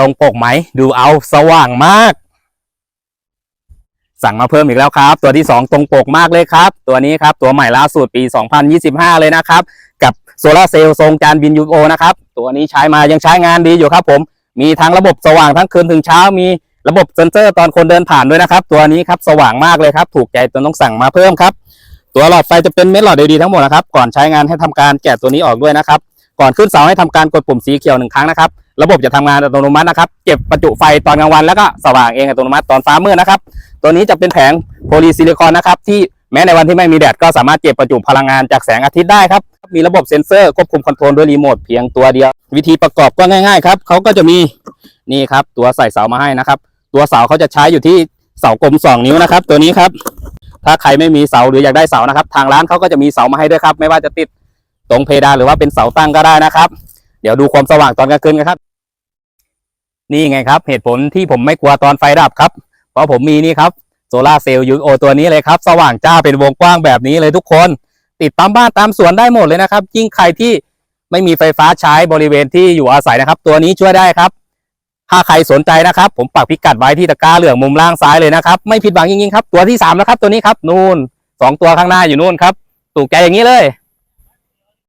ตรงปกไหม ดูเอาสว่างมาก สั่งมาเพิ่มอีกแล้วครับ ตัวที่ 2 ตรงปกมากเลยครับ ตัวนี้ครับ ตัวใหม่ล่าสุดปี 2025 เลยนะครับ กับโซลาร์เซลล์ทรงจานบินยูโอนะครับ ตัวนี้ใช้มายังใช้งานดีอยู่ครับผม มีทั้งระบบสว่างทั้งคืนถึงเช้า มีระบบเซ็นเซอร์ตอนคนเดินผ่านด้วยนะครับ ตัวนี้ครับสว่างมากเลยครับ ถูกใจจนต้องสั่งมาเพิ่มครับ ตัวหลอดไฟจะเป็นเม็ดหลอด LED ทั้งหมดนะครับ ก่อนใช้งานให้ทำการแกะตัวนี้ออกด้วยนะครับ ก่อนขึ้นเสาให้ทำการกดปุ่มสีเขียวหนึ่งครั้งนะครับ ระบบจะทำงานอัตโนมัตินะครับ เก็บประจุไฟตอนกลางวันแล้วก็สว่างเองอัตโนมัติตอนฟ้ามืดนะครับ ตัวนี้จะเป็นแผงโพลีซิลิคอนนะครับที่แม้ในวันที่ไม่มีแดดก็สามารถเก็บประจุพลังงานจากแสงอาทิตย์ได้ครับ มีระบบเซ็นเซอร์ควบคุมคอนโทรลด้วยรีโมทเพียงตัวเดียว วิธีประกอบก็ง่ายๆครับเขาก็จะมีนี่ครับ ตัวใส่เสามาให้นะครับ ตัวเสาเขาจะใช้อยู่ที่เสากลม 2 นิ้วนะครับ ตัวนี้ครับ ถ้าใครไม่มีเสาหรืออยากได้เสานะครับ ทางร้านเขาก็จะมีเสามาให้ด้วยครับ ไม่ว่าจะติดตรงเพดานหรือว่าเป็นเสาตั้งก็ได้นะครับ เดี๋ยวดูความสว่างตอนกลางคืนกันครับ นี่ไงครับเหตุผลที่ผมไม่กลัวตอนไฟดับครับ เพราะผมมีนี่ครับโซลาเซลล์ยูโอตัวนี้เลยครับ สว่างจ้าเป็นวงกว้างแบบนี้เลยทุกคน ติดตามบ้านตามสวนได้หมดเลยนะครับ ยิ่งใครที่ไม่มีไฟฟ้าใช้บริเวณที่อยู่อาศัยนะครับ ตัวนี้ช่วยได้ครับ ถ้าใครสนใจนะครับ ผมปักพิกัดไว้ที่ตะกร้าเหลืองมุมล่างซ้ายเลยนะครับ ไม่ผิดหวังจริงๆครับ ตัวที่สามแล้วครับตัวนี้ครับ นู่นสองตัวข้างหน้าอยู่นู่นครับ ถูกใจอย่างนี้เลย